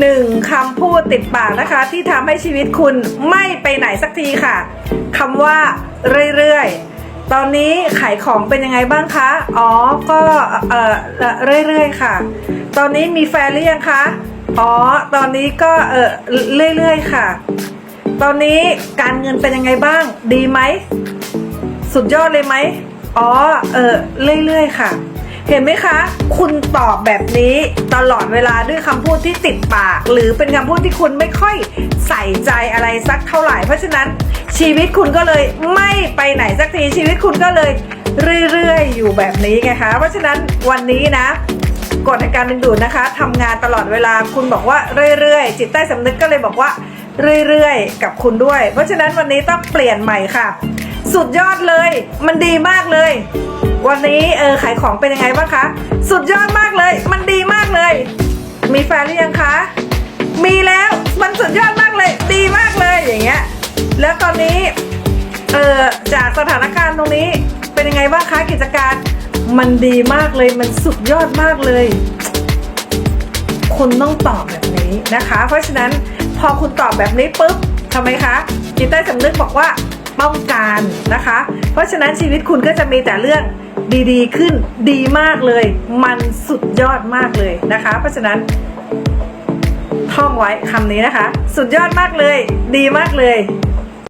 หนึ่งคำพูดติดปากนะคะ ที่ทำให้ชีวิตคุณไม่ไปไหนสักทีค่ะคำว่าเรื่อยๆ ตอนนี้ขายของเป็นยังไงบ้างคะ อ๋อ ก็เออเรื่อยๆค่ะ ตอนนี้มีแฟนหรือยังคะ อ๋อ ตอนนี้ก็เออเรื่อยๆค่ะ ตอนนี้การเงินเป็นยังไงบ้าง ดีไหม สุดยอดเลยไหม อ๋อ เออเรื่อยๆค่ะ เห็นไหมคะ คุณตอบแบบนี้ตลอดเวลาด้วยคำพูดที่ติดปาก หรือเป็นคำพูดที่คุณไม่ค่อยใส่ใจอะไรสักเท่าไหร่ เพราะฉะนั้นชีวิตคุณก็เลยไม่ไปไหนสักทีชีวิตคุณก็เลยเรื่อยๆ อยู่แบบนี้ไงคะ เพราะฉะนั้นวันนี้นะกฎในการดึงดูดนะคะทำงานตลอดเวลาคุณบอกว่าเรื่อยๆ จิตใต้สำนึกก็เลยบอกว่าเรื่อยๆ กับคุณด้วย เพราะฉะนั้นวันนี้ต้องเปลี่ยนใหม่ค่ะ สุดยอดเลย มันดีมากเลย วันนี้เออขายของเป็นยังไงบ้างคะ สุดยอดมากเลย มันดีมากเลย มีแฟนหรือยังคะ มีแล้วมันสุดยอดมากเลย ดีมากเลยอย่างเงี้ย แล้วตอนนี้เออจากสถานการณ์ตรงนี้เป็นยังไงบ้างคะกิจการ มันดีมากเลยมันสุดยอดมากเลยคุณต้องตอบแบบนี้นะคะ เพราะฉะนั้นพอคุณตอบแบบนี้ปุ๊บทำไมคะจิตใต้สำนึกบอกว่าต้องการนะคะ เพราะฉะนั้นชีวิตคุณก็จะมีแต่เรื่อง ดีๆ ขึ้นดีมากเลย มันสุดยอดมากเลยนะคะ เพราะฉะนั้น ท่องไว้คำนี้นะคะ สุดยอดมากเลย ดีมากเลย